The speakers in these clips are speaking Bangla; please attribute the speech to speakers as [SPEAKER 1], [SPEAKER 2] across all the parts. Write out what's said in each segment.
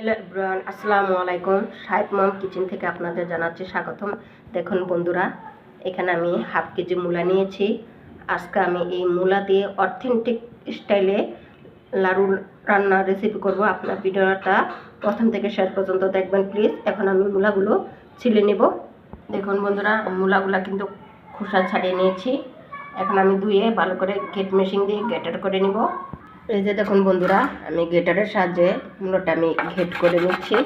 [SPEAKER 1] হ্যালো এভরিওয়ান, আসসালামু আলাইকুম। সাহেব মম কিচেন থেকে আপনাদের জানাচ্ছি স্বাগতম। দেখুন বন্ধুরা, এখানে আমি হাফ কেজি মূলা নিয়েছি। আজকে আমি এই মূলা দিয়ে অথেন্টিক স্টাইলে লাড়ু রান্নার রেসিপি করব। আপনার ভিডিওটা প্রথম থেকে শেষ পর্যন্ত দেখবেন প্লিজ এখন আমি মূলাগুলো ছিলে নেব। দেখুন বন্ধুরা, মূলাগুলা কিন্তু খোসা ছাড়িয়ে নিয়েছি। এখন আমি ধুয়ে ভালো করে গেট মেশিন দিয়ে গেটার করে নিব। এই যে দেখুন বন্ধুরা, আমি গেটারের সাহায্যে মূলটা আমি ঘেট করে নিচ্ছি।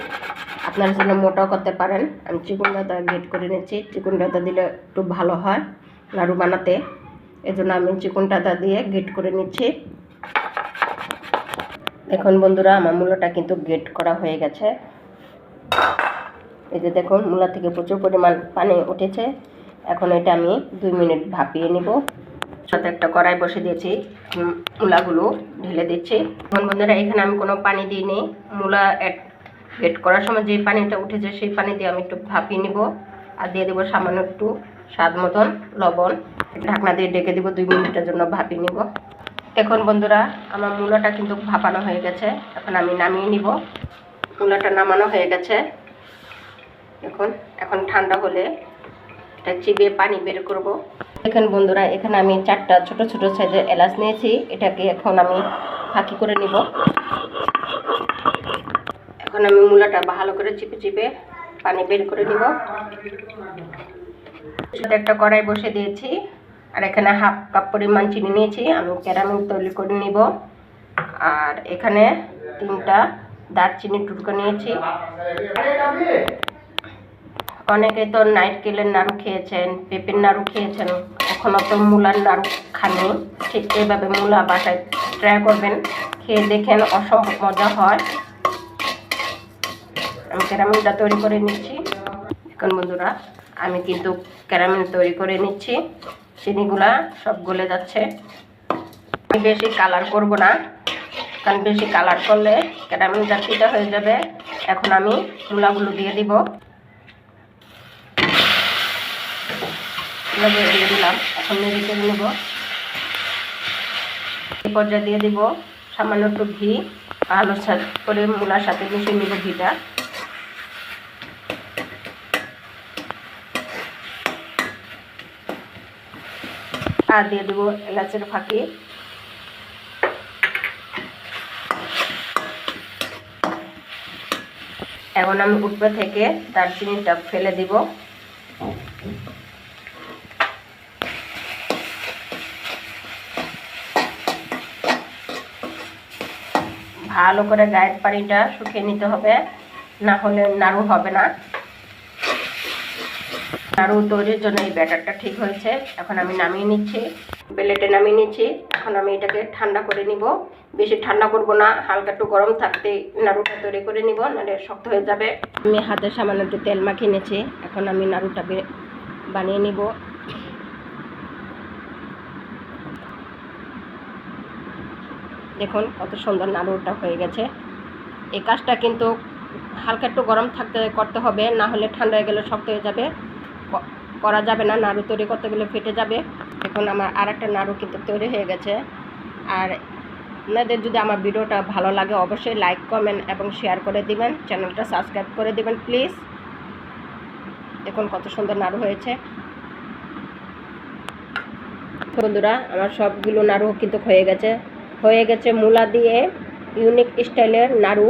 [SPEAKER 1] আপনারা জন্য মোটাও করতে পারেন। আমি চিকুন ডাতা ঘেট করে নিচ্ছি। চিকুন ডাতা দিলে একটু ভালো হয় লাড়ু বানাতে। এজন্য আমি চিকুন ডাতা দিয়ে ঘেট করে নিচ্ছি। দেখুন বন্ধুরা, আমার মূলটা কিন্তু গেট করা হয়ে গেছে। এই যে দেখুন, মূলা থেকে প্রচুর পরিমাণ পানি উঠেছে। এখন এটা আমি দুই মিনিট ভাপিয়ে নেব। সাথে একটা কড়াই বসে দিয়েছি মূলাগুলো ঢেলে দিচ্ছি। এখন বন্ধুরা, এখানে আমি কোনো পানি দিইনি। মূলা এড করার সময় যে পানিটা উঠেছে, সেই পানি দিয়ে আমি একটু ভাপিয়ে নিব আর দিয়ে দেবো সামান্য একটু স্বাদ মতন লবণ। ঢাকনা দিয়ে ডেকে দেবো দুই মিনিটের জন্য ভাপিয়ে নিব। এখন বন্ধুরা, আমার মূলাটা কিন্তু ভাপানো হয়ে গেছে। এখন আমি নামিয়ে নিব। মূলাটা নামানো হয়ে গেছে। এখন এখন ঠান্ডা হলে এটা চিবিয়ে পানি বের করব। দেখেন বন্ধুরা, এখানে আমি চারটা ছোট ছোট সাইজের এলাচ নিয়েছি। এটাকে এখন আমি ফাঁকি করে নিব। এখন আমি মূলাটা ভালো করে চিপে চিপে পানি বের করে নিব। সাথে একটা কড়াই বসে দিয়েছি, আর এখানে হাফ কাপ পরিমাণ চিনি নিয়েছি। আমি ক্যারামেল তৈরি করে নিব। আর এখানে তিনটা দারচিনি টুকরো নিয়েছি। অনেকে তো নারকেলের নাড়ু খেয়েছেন, পেঁপের নাড়ু খেয়েছেন এখনও তো মূলার নাড়ু খাননি। ঠিক এইভাবে মূলা বাসায় ট্রাই করবেন, খেয়ে দেখেন অসম্ভব মজা হয়। আমি ক্যারামেলটা তৈরি করে নিচ্ছি। এখন বন্ধুরা, আমি কিন্তু ক্যারামেল তৈরি করে নিচ্ছি। চিনিগুলা সব গলে যাচ্ছে। আমি বেশি কালার করব না, কারণ বেশি কালার করলে ক্যারামেল ফিটা হয়ে যাবে। এখন আমি মূলাগুলো দিয়ে দিব। এগুলো দিয়ে দিলাম। এখন চেড়ে নেব। এই পর্যায়ে দিয়ে দিব সামান্য একটু ঘি আলুর সাথে করে মূলার সাথে মিশিয়ে নেব ঘিটা। আর দিয়ে দেবো এলাচের ফাঁকি। এখন আমি উপরে থেকে দারচিনিটা ফেলে দিব। ভালো করে গায়ের পানিটা শুকিয়ে নিতে হবে। না হলে নাড়ু হবে না। নাড়ু তৈরির জন্য এই ব্যাটারটা ঠিক হয়েছে। এখন আমি নামিয়ে নিচ্ছি। প্লেটে নামিয়ে নিচ্ছি। এখন আমি এটাকে ঠান্ডা করে নিব। বেশি ঠান্ডা করব না, হালকা একটু গরম থাকতে নাড়ুটা তৈরি করে নিব, নাহলে শক্ত হয়ে যাবে। আমি হাতে সামান্য একটু তেল মাখিয়ে নিয়েছি। এখন আমি নাড়ুটা বানিয়ে নিব। দেখুন, কত সুন্দর নাড়ুটা হয়ে গেছে। এই কাজটা কিন্তু হালকা একটু গরম থাকতে করতে হবে, না হলে ঠান্ডা হয়ে গেলে শক্ত হয়ে যাবে। করা যাবে না, নাড়ু তৈরি করতে গেলে ফেটে যাবে। এখন আমার আর একটা নাড়ু কিন্তু তৈরি হয়ে গেছে। আর আপনাদের যদি আমার ভিডিওটা ভালো লাগে, অবশ্যই লাইক, কমেন্ট এবং শেয়ার করে দিবেন। চ্যানেলটা সাবস্ক্রাইব করে দিবেন, প্লিজ। দেখুন, কত সুন্দর নাড়ু হয়েছে। বন্ধুরা, আমার সবগুলো নাড়ু কিন্তু হয়ে গেছে। হয়ে গেছে মূলা দিয়ে ইউনিক স্টাইলের নাড়ু।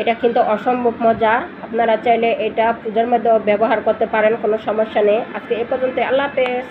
[SPEAKER 1] এটা কিন্তু অসম্ভব মজা। আপনারা চাইলে এটা পূজার মধ্যেও ব্যবহার করতে পারেন, কোনো সমস্যা নেই। আজকে এ পর্যন্ত আল্লাহ হাফেজ।